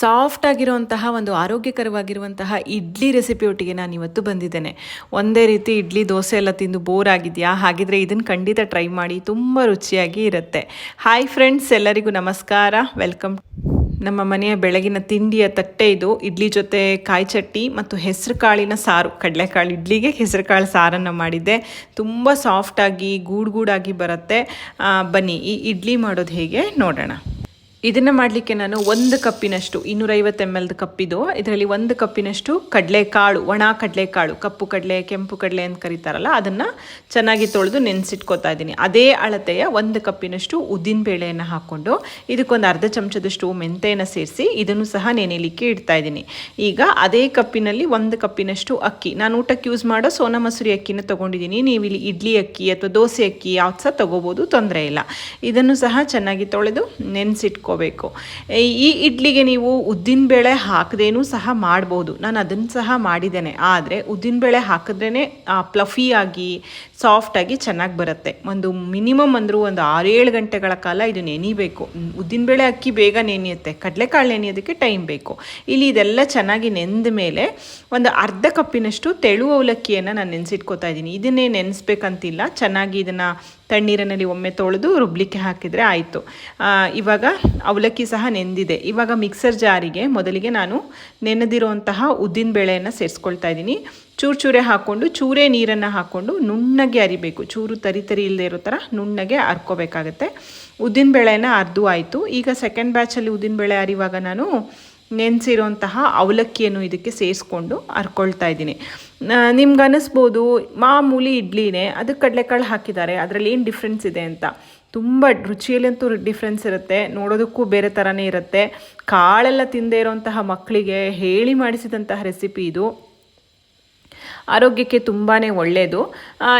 Soft ಆಗಿರುವಂತಹ ಒಂದು ಆರೋಗ್ಯಕರವಾಗಿರುವಂತಹ idli recipe ಒಟ್ಟಿಗೆ ನಾನು ಇವತ್ತು ಬಂದಿದ್ದೇನೆ. ಒಂದೇ ರೀತಿ ಇಡ್ಲಿ, ದೋಸೆ ಎಲ್ಲ ತಿಂದು ಬೋರ್ ಆಗಿದೆಯಾ? ಹಾಗಿದ್ರೆ ಇದನ್ನು ಖಂಡಿತ ಟ್ರೈ ಮಾಡಿ, ತುಂಬ ರುಚಿಯಾಗಿ ಇರುತ್ತೆ. ಹಾಯ್ ಫ್ರೆಂಡ್ಸ್ ಎಲ್ಲರಿಗೂ ನಮಸ್ಕಾರ. ವೆಲ್ಕಮ್ ನಮ್ಮ ಮನೆಯ ಬೆಳಗಿನ ತಿಂಡಿಯ ತಟ್ಟೆ ಇದು. ಇಡ್ಲಿ ಜೊತೆ ಕಾಯಿ ಚಟ್ನಿ ಮತ್ತು ಹೆಸರು ಕಾಳಿನ ಸಾರು. ಕಡಲೆಕಾಳು ಇಡ್ಲಿಗೆ ಹೆಸರು ಕಾಳು ಸಾರನ್ನು ಮಾಡಿದ್ದೆ. ತುಂಬ ಸಾಫ್ಟಾಗಿ ಗೂಡು ಗೂಡಾಗಿ ಬರುತ್ತೆ. ಬನ್ನಿ, ಈ ಇಡ್ಲಿ ಮಾಡೋದು ಹೇಗೆ ನೋಡೋಣ. ಇದನ್ನು ಮಾಡಲಿಕ್ಕೆ ನಾನು ಒಂದು ಕಪ್ಪಿನಷ್ಟು ಇನ್ನೂರೈವತ್ತು ಎಂ ಎಲ್ದು ಕಪ್ಪಿದು, ಇದರಲ್ಲಿ ಒಂದು ಕಪ್ಪಿನಷ್ಟು ಕಡಲೆಕಾಳು, ಒಣ ಕಡಲೆಕಾಳು, ಕಪ್ಪು ಕಡಲೆ, ಕೆಂಪು ಕಡಲೆ ಅಂತ ಕರೀತಾರಲ್ಲ, ಅದನ್ನು ಚೆನ್ನಾಗಿ ತೊಳೆದು ನೆನೆಸಿಟ್ಕೋತಾ ಇದ್ದೀನಿ. ಅದೇ ಅಳತೆಯ ಒಂದು ಕಪ್ಪಿನಷ್ಟು ಉದ್ದಿನ ಬೇಳೆಯನ್ನು ಹಾಕ್ಕೊಂಡು, ಇದಕ್ಕೊಂದು ಅರ್ಧ ಚಮಚದಷ್ಟು ಮೆಂತೆಯನ್ನು ಸೇರಿಸಿ, ಇದನ್ನು ಸಹ ನೆನೆಯಲಿಕ್ಕೆ ಇಡ್ತಾ ಇದ್ದೀನಿ. ಈಗ ಅದೇ ಕಪ್ಪಿನಲ್ಲಿ ಒಂದು ಕಪ್ಪಿನಷ್ಟು ಅಕ್ಕಿ. ನಾನು ಊಟಕ್ಕೆ ಯೂಸ್ ಮಾಡೋ ಸೋನಾ ಮಸೂರಿ ಅಕ್ಕಿನ ತೊಗೊಂಡಿದ್ದೀನಿ. ನೀವು ಇಲ್ಲಿ ಇಡ್ಲಿ ಅಕ್ಕಿ ಅಥವಾ ದೋಸೆ ಅಕ್ಕಿ, ಯಾವ್ದು ಸಹ ತೊಗೋಬೋದು, ತೊಂದರೆ ಇಲ್ಲ. ಇದನ್ನು ಸಹ ಚೆನ್ನಾಗಿ ತೊಳೆದು ನೆನೆಸಿಟ್ಕೋಬೇಕು ಈ ಇಡ್ಲಿಗೆ ನೀವು ಉದ್ದಿನಬೇಳೆ ಹಾಕದೇನೂ ಸಹ ಮಾಡ್ಬೋದು. ನಾನು ಅದನ್ನು ಸಹ ಮಾಡಿದ್ದೇನೆ. ಆದರೆ ಉದ್ದಿನಬೇಳೆ ಹಾಕಿದ್ರೇ ಪ್ಲಫಿಯಾಗಿ ಸಾಫ್ಟಾಗಿ ಚೆನ್ನಾಗಿ ಬರುತ್ತೆ. ಒಂದು ಮಿನಿಮಮ್ ಅಂದರೂ ಒಂದು ಆರೇಳು ಗಂಟೆಗಳ ಕಾಲ ಇದು ನೆನಿಬೇಕು. ಉದ್ದಿನಬೇಳೆ ಅಕ್ಕಿ ಬೇಗ ನೆನೆಯುತ್ತೆ. ಕಡಲೆಕಾಳು ನೆನೆಯೋದಕ್ಕೆ ಟೈಮ್ ಬೇಕು. ಇಲ್ಲಿ ಇದೆಲ್ಲ ಚೆನ್ನಾಗಿ ನೆಂದ ಮೇಲೆ ಒಂದು ಅರ್ಧ ಕಪ್ಪಿನಷ್ಟು ತೆಳು ಅವಲಕ್ಕಿಯನ್ನು ನಾನು ನೆನೆಸಿಟ್ಕೋತಾ ಇದ್ದೀನಿ. ಇದನ್ನೇ ನೆನೆಸ್ಬೇಕಂತಿಲ್ಲ. ಚೆನ್ನಾಗಿ ಇದನ್ನು ತಣ್ಣೀರಿನಲ್ಲಿ ಒಮ್ಮೆ ತೊಳೆದು ರುಬ್ಲಿಕ್ಕೆ ಹಾಕಿದರೆ ಆಯಿತು. ಇವಾಗ ಅವಲಕ್ಕಿ ಸಹ ನೆಂದಿದೆ. ಇವಾಗ ಮಿಕ್ಸರ್ ಜಾರಿಗೆ ಮೊದಲಿಗೆ ನಾನು ನೆನೆದಿರುವಂತಹ ಉದ್ದಿನ ಬೇಳೆಯನ್ನು ಸೇರಿಸ್ಕೊಳ್ತಾ ಇದ್ದೀನಿ. ಚೂರು ಚೂರೆ ಹಾಕ್ಕೊಂಡು, ಚೂರೇ ನೀರನ್ನು ಹಾಕ್ಕೊಂಡು ನುಣ್ಣಗೆ ಅರಿಬೇಕು. ಚೂರು ತರಿ ತರಿ ಇಲ್ಲದೆ ಇರೋ ಥರ ನುಣ್ಣಗೆ ಅರ್ಕೋಬೇಕಾಗತ್ತೆ. ಉದ್ದಿನ ಬೇಳೆನ ಅರ್ದು ಆಯಿತು. ಈಗ ಸೆಕೆಂಡ್ ಬ್ಯಾಚಲ್ಲಿ ಉದ್ದಿನ ಬೇಳೆ ಅರಿವಾಗ ನಾನು ನೆನೆಸಿರೋಂತಹ ಅವಲಕ್ಕಿಯನ್ನು ಇದಕ್ಕೆ ಸೇರಿಸ್ಕೊಂಡು ಅರ್ಕೊಳ್ತಾ ಇದ್ದೀನಿ. ನಿಮ್ಗೆ ಅನ್ನಿಸ್ಬೋದು ಮಾಮೂಲಿ ಇಡ್ಲಿನೇ ಅದಕ್ಕೆ ಕಡಲೆಕಾಳು ಹಾಕಿದ್ದಾರೆ, ಅದರಲ್ಲಿ ಏನು ಡಿಫ್ರೆನ್ಸ್ ಇದೆ ಅಂತ. ತುಂಬ ರುಚಿಯಲ್ಲಂತೂ ಡಿಫ್ರೆನ್ಸ್ ಇರುತ್ತೆ, ನೋಡೋದಕ್ಕೂ ಬೇರೆ ಥರನೇ ಇರುತ್ತೆ. ಕಾಳೆಲ್ಲ ತಿಂದೇ ಇರೋಂತಹ ಮಕ್ಕಳಿಗೆ ಹೇಳಿ ಮಾಡಿಸಿದಂತಹ ರೆಸಿಪಿ ಇದು. ಆರೋಗ್ಯಕ್ಕೆ ತುಂಬಾ ಒಳ್ಳೆಯದು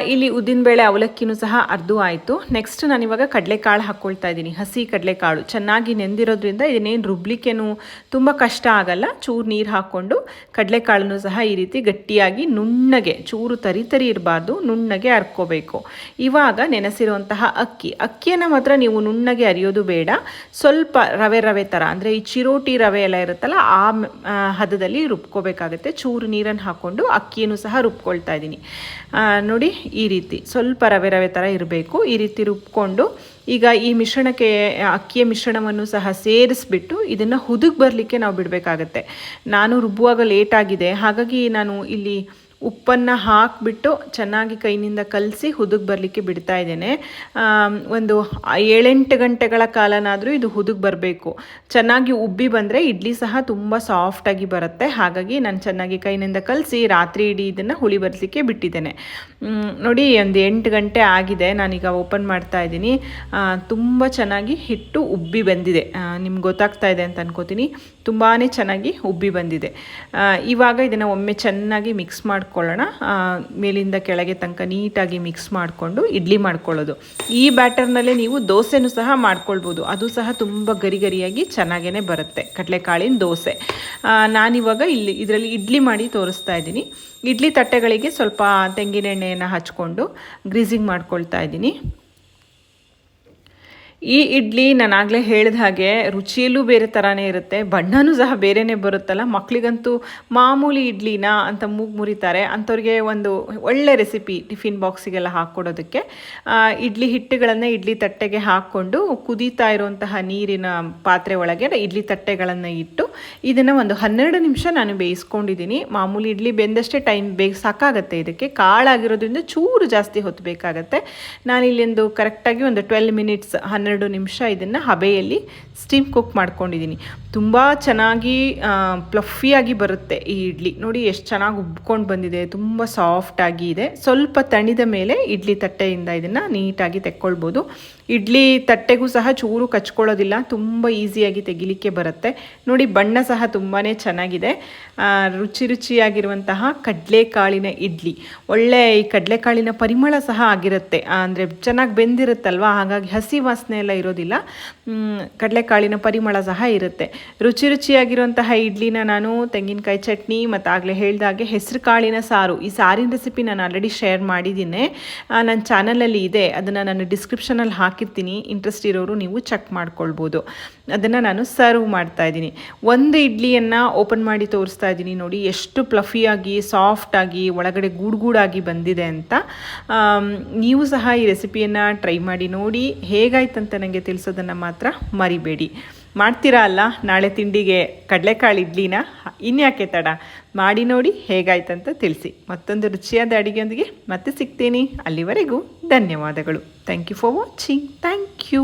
ಇಲ್ಲಿ ಉದ್ದಿನಬೇಳೆ ಅವಲಕ್ಕಿನೂ ಸಹ ಅರ್ಧ ಆಯಿತು. ನೆಕ್ಸ್ಟ್ ನಾನಿವಾಗ ಕಡಲೆಕಾಳು ಹಾಕ್ಕೊಳ್ತಾ ಇದ್ದೀನಿ. ಹಸಿ ಕಡಲೆಕಾಳು. ಚೆನ್ನಾಗಿ ನೆಂದಿರೋದ್ರಿಂದ ಇದನ್ನೇನು ರುಬ್ಲಿಕ್ಕೇನು ತುಂಬ ಕಷ್ಟ ಆಗಲ್ಲ. ಚೂರು ನೀರು ಹಾಕ್ಕೊಂಡು ಕಡಲೆಕಾಳನ್ನು ಸಹ ಈ ರೀತಿ ಗಟ್ಟಿಯಾಗಿ ನುಣ್ಣಗೆ ಚೂರು ತರಿ ತರಿ ಇರಬಾರ್ದು ನುಣ್ಣಗೆ ಅರ್ಕೋಬೇಕು. ಇವಾಗ ನೆನೆಸಿರುವಂತಹ ಅಕ್ಕಿ. ಅಕ್ಕಿಯನ್ನು ಮಾತ್ರ ನೀವು ನುಣ್ಣಗೆ ಅರಿಯೋದು ಬೇಡ. ಸ್ವಲ್ಪ ರವೆ ರವೆ ಥರ ಅಂದರೆ ಈ ಚಿರೋಟಿ ರವೆ ಎಲ್ಲ ಇರುತ್ತಲ್ಲ ಆ, ಹದದಲ್ಲಿ ರುಬ್ಕೋಬೇಕಾಗುತ್ತೆ. ಚೂರು ನೀರನ್ನು ಹಾಕ್ಕೊಂಡು ಅಕ್ಕಿಯನ್ನು ಸಹ ರುಬ್ಕೊಳ್ತಾ ಇದ್ದೀನಿ. ನೋಡಿ ಈ ರೀತಿ ಸ್ವಲ್ಪ ರವೆ ರವೆ ಥರ ಇರಬೇಕು. ಈ ರೀತಿ ರುಬ್ಕೊಂಡು ಈಗ ಈ ಮಿಶ್ರಣಕ್ಕೆ ಅಕ್ಕಿಯ ಮಿಶ್ರಣವನ್ನು ಸಹ ಸೇರಿಸ್ಬಿಟ್ಟು ಇದನ್ನು ಹುದುಗ್ ಬರಲಿಕ್ಕೆ ನಾವು ಬಿಡಬೇಕಾಗತ್ತೆ. ನಾನು ರುಬ್ಬುವಾಗ ಲೇಟಾಗಿದೆ ಹಾಗಾಗಿ ನಾನು ಇಲ್ಲಿ ಉಪ್ಪನ್ನು ಹಾಕಿಬಿಟ್ಟು ಚೆನ್ನಾಗಿ ಕೈನಿಂದ ಕಲಸಿ ಹುದುಗ್ ಬರಲಿಕ್ಕೆ ಬಿಡ್ತಾ ಇದ್ದೇನೆ. ಒಂದು ಏಳೆಂಟು ಗಂಟೆಗಳ ಕಾಲನಾದರೂ ಇದು ಹುದುಗ್ ಬರಬೇಕು. ಚೆನ್ನಾಗಿ ಉಬ್ಬಿ ಬಂದರೆ ಇಡ್ಲಿ ಸಹ ತುಂಬ ಸಾಫ್ಟಾಗಿ ಬರುತ್ತೆ. ಹಾಗಾಗಿ ನಾನು ಚೆನ್ನಾಗಿ ಕೈನಿಂದ ಕಲಸಿ ರಾತ್ರಿ ಇಡೀ ಇದನ್ನು ಹುಳಿ ಬರಲಿಕ್ಕೆ ಬಿಟ್ಟಿದ್ದೇನೆ. ನೋಡಿ ಒಂದು ಎಂಟು ಗಂಟೆ ಆಗಿದೆ. ನಾನೀಗ ಓಪನ್ ಮಾಡ್ತಾ ಇದ್ದೀನಿ. ತುಂಬ ಚೆನ್ನಾಗಿ ಹಿಟ್ಟು ಉಬ್ಬಿ ಬಂದಿದೆ. ನಿಮ್ಗೆ ಗೊತ್ತಾಗ್ತಾ ಇದೆ ಅಂತ ಅನ್ಕೋತೀನಿ. ತುಂಬಾ ಚೆನ್ನಾಗಿ ಉಬ್ಬಿ ಬಂದಿದೆ. ಇವಾಗ ಇದನ್ನು ಒಮ್ಮೆ ಚೆನ್ನಾಗಿ ಮಿಕ್ಸ್ ಮಾಡ್ಕೊಳ್ಳೋಣ. ಮೇಲಿಂದ ಕೆಳಗೆ ತನಕ ನೀಟಾಗಿ ಮಿಕ್ಸ್ ಮಾಡಿಕೊಂಡು ಇಡ್ಲಿ ಮಾಡ್ಕೊಳ್ಳೋದು. ಈ ಬ್ಯಾಟರ್ನಲ್ಲೇ ನೀವು ದೋಸೆನೂ ಸಹ ಮಾಡ್ಕೊಳ್ಬೋದು. ಅದು ಸಹ ತುಂಬ ಗರಿ ಗರಿಯಾಗಿ ಚೆನ್ನಾಗೇ ಬರುತ್ತೆ. ಕಡಲೆಕಾಳಿನ ದೋಸೆ. ನಾನಿವಾಗ ಇಲ್ಲಿ ಇದರಲ್ಲಿ ಇಡ್ಲಿ ಮಾಡಿ ತೋರಿಸ್ತಾ ಇದ್ದೀನಿ. ಇಡ್ಲಿ ತಟ್ಟೆಗಳಿಗೆ ಸ್ವಲ್ಪ ತೆಂಗಿನೆಣ್ಣೆಯನ್ನು ಹಚ್ಕೊಂಡು ಗ್ರೀಸಿಂಗ್ ಮಾಡ್ಕೊಳ್ತಾ ಇದ್ದೀನಿ. ಈ ಇಡ್ಲಿ ನಾನು ಹೇಳಿದ ಹಾಗೆ ರುಚಿಯಲ್ಲೂ ಬೇರೆ ಥರನೇ ಇರುತ್ತೆ, ಬಣ್ಣನೂ ಸಹ ಬೇರೆಯೇ ಬರುತ್ತಲ್ಲ ಮಕ್ಕಳಿಗಂತೂ ಮಾಮೂಲಿ ಇಡ್ಲಿನ ಅಂತ ಮೂಗು ಮುರಿತಾರೆ, ಅಂಥವ್ರಿಗೆ ಒಂದು ಒಳ್ಳೆ ರೆಸಿಪಿ ಟಿಫಿನ್ ಬಾಕ್ಸಿಗೆಲ್ಲ ಹಾಕ್ಕೊಡೋದಕ್ಕೆ ಇಡ್ಲಿ ಹಿಟ್ಟುಗಳನ್ನು ಇಡ್ಲಿ ತಟ್ಟೆಗೆ ಹಾಕ್ಕೊಂಡು ಕುದೀತಾ ಇರುವಂತಹ ನೀರಿನ ಪಾತ್ರೆ ಒಳಗೆ ಇಡ್ಲಿ ತಟ್ಟೆಗಳನ್ನು ಇಟ್ಟು ಇದನ್ನು ಒಂದು ಹನ್ನೆರಡು ನಿಮಿಷ ನಾನು ಬೇಯಿಸ್ಕೊಂಡಿದ್ದೀನಿ. ಮಾಮೂಲಿ ಇಡ್ಲಿ ಬೆಂದಷ್ಟೇ ಟೈಮ್ ಬೇಗ ಸಾಕಾಗತ್ತೆ, ಇದಕ್ಕೆ ಕಾಳಾಗಿರೋದ್ರಿಂದ ಚೂರು ಜಾಸ್ತಿ ಹೊತ್ತು ಬೇಕಾಗತ್ತೆ ನಾನು ಇಲ್ಲೊಂದು ಕರೆಕ್ಟಾಗಿ ಒಂದು ಟ್ವೆಲ್ ಮಿನಿಟ್ಸ್ ಹನ್ನೆರಡು ನಿಮಿಷ ಇದನ್ನು ಹಬೆಯಲ್ಲಿ ಸ್ಟೀಮ್ ಕುಕ್ ಮಾಡ್ಕೊಂಡಿದ್ದೀನಿ. ತುಂಬ ಚೆನ್ನಾಗಿ ಪ್ಲಫಿಯಾಗಿ ಬರುತ್ತೆ ಈ ಇಡ್ಲಿ. ನೋಡಿ ಎಷ್ಟು ಚೆನ್ನಾಗಿ ಉಬ್ಕೊಂಡು ಬಂದಿದೆ. ತುಂಬ ಸಾಫ್ಟಾಗಿ ಇದೆ. ಸ್ವಲ್ಪ ತಣಿದ ಮೇಲೆ ಇಡ್ಲಿ ತಟ್ಟೆಯಿಂದ ಇದನ್ನು ನೀಟಾಗಿ ತೆಕ್ಕೊಳ್ಬೋದು. ಇಡ್ಲಿ ತಟ್ಟೆಗೂ ಸಹ ಚೂರು ಕಚ್ಕೊಳ್ಳೋದಿಲ್ಲ, ತುಂಬ ಈಸಿಯಾಗಿ ತೆಗಿಲಿಕ್ಕೆ ಬರುತ್ತೆ. ನೋಡಿ, ಬಣ್ಣ ಸಹ ತುಂಬಾ ಚೆನ್ನಾಗಿದೆ. ರುಚಿ ರುಚಿಯಾಗಿರುವಂತಹ ಕಡಲೆಕಾಳಿನ ಇಡ್ಲಿ. ಒಳ್ಳೆ ಈ ಕಡಲೆಕಾಳಿನ ಪರಿಮಳ ಸಹ ಆಗಿರುತ್ತೆ. ಅಂದರೆ ಚೆನ್ನಾಗಿ ಬೆಂದಿರುತ್ತಲ್ವ? ಹಾಗಾಗಿ ಹಸಿ ವಾಸನೆ ಎಲ್ಲ ಇರೋದಿಲ್ಲ. ಕಡಲೆಕಾಳಿನ ಪರಿಮಳ ಸಹ ಇರುತ್ತೆ. ರುಚಿ ರುಚಿಯಾಗಿರುವಂತಹ ಇಡ್ಲಿನ ನಾನು ತೆಂಗಿನಕಾಯಿ ಚಟ್ನಿ ಮತ್ತು ಆಗಲೇ ಹೇಳಿದಾಗೆ ಹೆಸರು ಕಾಳಿನ ಸಾರು. ಈ ಸಾರಿನ ರೆಸಿಪಿ ನಾನು ಆಲ್ರೆಡಿ ಶೇರ್ ಮಾಡಿದ್ದೀನಿ. ನನ್ನ ಚಾನಲಲ್ಲಿ ಇದೆ. ಅದನ್ನು ನಾನು ಡಿಸ್ಕ್ರಿಪ್ಷನಲ್ಲಿ ಹಾಕಿರ್ತೀನಿ. ಇಂಟ್ರೆಸ್ಟ್ ಇರೋರು ನೀವು ಚೆಕ್ ಮಾಡ್ಕೊಳ್ಬೋದು. ಅದನ್ನು ನಾನು ಸರ್ವ್ ಮಾಡ್ತಾ ಇದ್ದೀನಿ. ಒಂದು ಇಡ್ಲಿಯನ್ನು ಓಪನ್ ಮಾಡಿ ತೋರಿಸ್ತಾ ಇದ್ದೀನಿ ನೋಡಿ ಎಷ್ಟು ಪ್ಲಫಿಯಾಗಿ ಸಾಫ್ಟಾಗಿ ಒಳಗಡೆ ಗೂಡುಗೂಡಾಗಿ ಬಂದಿದೆ ಅಂತ. ನೀವು ಸಹ ಈ ರೆಸಿಪಿಯನ್ನು ಟ್ರೈ ಮಾಡಿ ನೋಡಿ. ಹೇಗಾಯ್ತಂತ ನನಗೆ ತಿಳಿಸೋದನ್ನು ಮಾತ್ರ ಮರಿಬೇಡಿ. ಮಾಡ್ತೀರಾ ಅಲ್ಲ? ನಾಳೆ ತಿಂಡಿಗೆ ಕಡಲೆಕಾಳು ಇಡ್ಲಿನ? ಇನ್ಯಾಕೆ ತಡ? ಮಾಡಿ ನೋಡಿ ಹೇಗಾಯ್ತಂತ ತಿಳಿಸಿ. ಮತ್ತೊಂದು ರುಚಿಯಾದ ಅಡುಗೆಯೊಂದಿಗೆ ಮತ್ತೆ ಸಿಗ್ತೀನಿ. ಅಲ್ಲಿವರೆಗೂ ಧನ್ಯವಾದಗಳು. Thank you for watching thank you